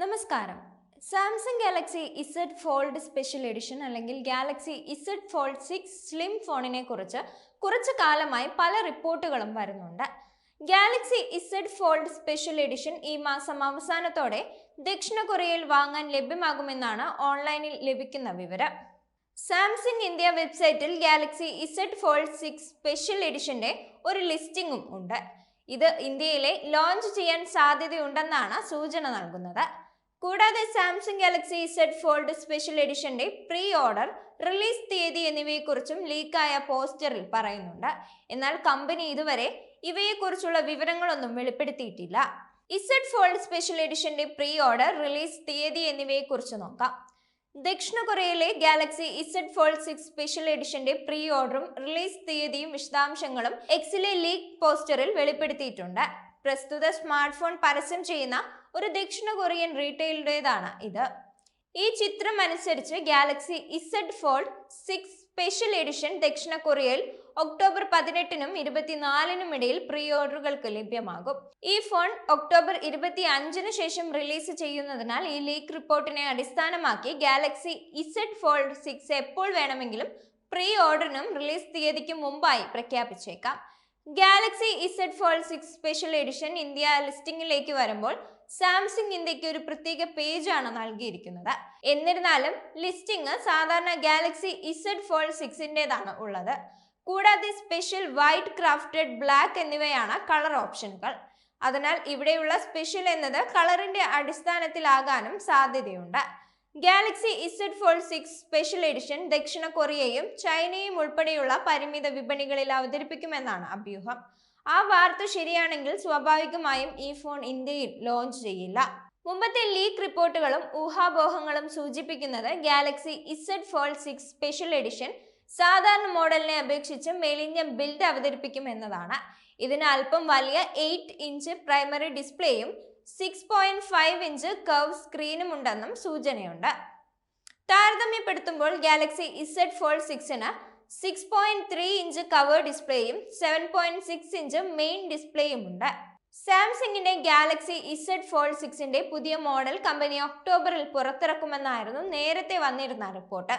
നമസ്കാരം. Samsung Galaxy Z Fold special edition അല്ലെങ്കിൽ Galaxy Z Fold six slim ഫോണിനെ കുറിച്ച് കുറച്ചു കാലമായി പല റിപ്പോർട്ടുകളും വരുന്നുണ്ട്. Galaxy Z Fold special edition ഈ മാസം അവസാനത്തോടെ ദക്ഷിണ കൊറിയയിൽ വാങ്ങാൻ ലഭ്യമാകുമെന്നാണ് ഓൺലൈനിൽ ലഭിക്കുന്ന വിവരം. സാംസങ് ഇന്ത്യ വെബ്സൈറ്റിൽ Galaxy Z Fold six special എഡിഷന്റെ ഒരു ലിസ്റ്റിംഗും ഉണ്ട്. ഇത് ഇന്ത്യയിലെ ലോഞ്ച് ചെയ്യാൻ സാധ്യതയുണ്ടെന്നാണ് സൂചന നൽകുന്നത്. കൂടാതെ Samsung Galaxy Z Fold special എഡിഷന്റെ പ്രീ ഓർഡർ റിലീസ് തീയതി എന്നിവയെക്കുറിച്ചും ലീക്കായ പോസ്റ്ററിൽ പറയുന്നുണ്ട്. എന്നാൽ കമ്പനി ഇതുവരെ ഇവയെക്കുറിച്ചുള്ള വിവരങ്ങളൊന്നും വെളിപ്പെടുത്തിയിട്ടില്ല. ഇസഡ് ഫോൾഡ് സ്പെഷ്യൽ എഡിഷന്റെ പ്രീ ഓർഡർ റിലീസ് തീയതി എന്നിവയെക്കുറിച്ച് നോക്കാം. ദക്ഷിണ കൊറിയയിലെ Galaxy Z Fold six special എഡിഷന്റെ പ്രീ ഓർഡറും റിലീസ് തീയതിയും വിശദാംശങ്ങളും എക്സിലെ ലീഗ് പോസ്റ്ററിൽ വെളിപ്പെടുത്തിയിട്ടുണ്ട്. പ്രസ്തുത സ്മാർട്ട് ഫോൺ പരസ്യം ചെയ്യുന്ന ഒരു ദക്ഷിണ കൊറിയൻ റീറ്റെയിലുടേതാണ് ഇത്. ഈ ചിത്രം അനുസരിച്ച് Galaxy Z Fold six special edition ദക്ഷിണ കൊറിയയിൽ ഒക്ടോബർ പതിനെട്ടിനും ഇരുപത്തിനാലിനും ഇടയിൽ പ്രീ ഓർഡറുകൾക്ക് ലഭ്യമാകും. ഈ ഫോൺ ഒക്ടോബർ ഇരുപത്തി അഞ്ചിന് ശേഷം റിലീസ് ചെയ്യുന്നതിനാൽ ഈ ലീക്ക് റിപ്പോർട്ടിനെ അടിസ്ഥാനമാക്കി ഗാലക്സി ഇസഡ് ഫോൾഡ് സിക്സ് എപ്പോൾ വേണമെങ്കിലും പ്രീ ഓർഡറിനും റിലീസ് തീയതിക്ക് മുമ്പായി പ്രഖ്യാപിച്ചേക്കാം. Galaxy Z Fold six special edition India ലിസ്റ്റിംഗിലേക്ക് വരുമ്പോൾ സാംസങ് ഇന്ത്യയ്ക്ക് ഒരു പ്രത്യേക പേജാണ് നൽകിയിരിക്കുന്നത്. എന്നിരുന്നാലും ലിസ്റ്റിംഗ് സാധാരണ ഗാലക്സി ഇസഡ് ഫോൾഡ് സിക്സിന്റെതാണ് ഉള്ളത്. കൂടാതെ സ്പെഷ്യൽ വൈറ്റ് ക്രാഫ്റ്റഡ് ബ്ലാക്ക് എന്നിവയാണ് കളർ ഓപ്ഷനുകൾ അതിനാൽ ഇവിടെയുള്ള സ്പെഷ്യൽ എന്നത് കളറിന്റെ അടിസ്ഥാനത്തിലാകാനും സാധ്യതയുണ്ട്. Galaxy Z Fold six special edition ദക്ഷിണ കൊറിയയും ചൈനയും ഉൾപ്പെടെയുള്ള പരിമിത വിപണികളിൽ അവതരിപ്പിക്കുമെന്നാണ് അഭ്യൂഹം. ആ വാർത്ത ശരിയാണെങ്കിൽ സ്വാഭാവികമായും ഈ ഫോൺ ഇന്ത്യയിൽ ലോഞ്ച് ചെയ്യില്ല. മുമ്പത്തെ ലീക്ക് റിപ്പോർട്ടുകളും ഊഹാപോഹങ്ങളും സൂചിപ്പിക്കുന്നത് Galaxy Z Fold six special edition സാധാരണ മോഡലിനെ അപേക്ഷിച്ച് മെലിഞ്ഞ ബിൽഡ് അവതരിപ്പിക്കും എന്നതാണ്. ഇതിന് അല്പം വലിയ eight inch primary ഡിസ്പ്ലേയും six point five inch curve സ്ക്രീനും ഉണ്ടെന്നും സൂചനയുണ്ട്. താരതമ്യപ്പെടുത്തുമ്പോൾ Galaxy Z Fold സിക്സിന് six point three inch cover ഡിസ്പ്ലേയും seven point six inch main ഡിസ്പ്ലേയും ഉണ്ട്. സാംസങ്ങിന്റെ ഗാലക്സി ഇസഡ് ഫോൾഡ് സിക്സിന്റെ പുതിയ മോഡൽ കമ്പനി ഒക്ടോബറിൽ പുറത്തിറക്കുമെന്നായിരുന്നു നേരത്തെ വന്നിരുന്ന റിപ്പോർട്ട്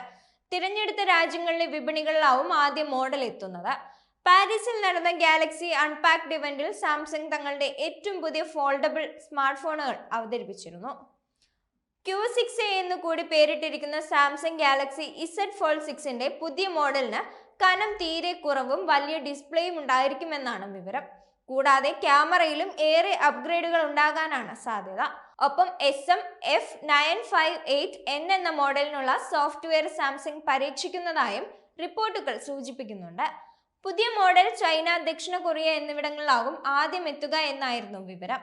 തിരഞ്ഞെടുത്ത രാജ്യങ്ങളിലെ വിപണികളിലാവും ആദ്യ മോഡൽ എത്തുന്നത്. പാരീസിൽ നടന്ന ഗാലക്സി അൺപാക്ഡ് ഇവന്റിൽ സാംസങ് തങ്ങളുടെ ഏറ്റവും പുതിയ ഫോൾഡബിൾ സ്മാർട്ട് ഫോണുകൾ അവതരിപ്പിച്ചിരുന്നു. ക്യൂ സിക്സ് എ എന്ന് കൂടി പേരിട്ടിരിക്കുന്ന സാംസങ് ഗാലക്സി ഇസഡ് ഫോൾ സിക്സിന്റെ പുതിയ മോഡലിന് കനം തീരെ കുറവും വലിയ ഡിസ്പ്ലേയും ഉണ്ടായിരിക്കുമെന്നാണ് വിവരം. കൂടാതെ ക്യാമറയിലും ഏറെ അപ്ഗ്രേഡുകൾ ഉണ്ടാകാനാണ് സാധ്യത. ഒപ്പം S M F nine five eight N എന്ന മോഡലിനുള്ള സോഫ്റ്റ്വെയർ സാംസങ് പരീക്ഷിക്കുന്നതായും റിപ്പോർട്ടുകൾ സൂചിപ്പിക്കുന്നുണ്ട്. പുതിയ മോഡൽ ചൈന ദക്ഷിണ കൊറിയ എന്നിവിടങ്ങളിലാകും ആദ്യം എത്തുക എന്നായിരുന്നു വിവരം.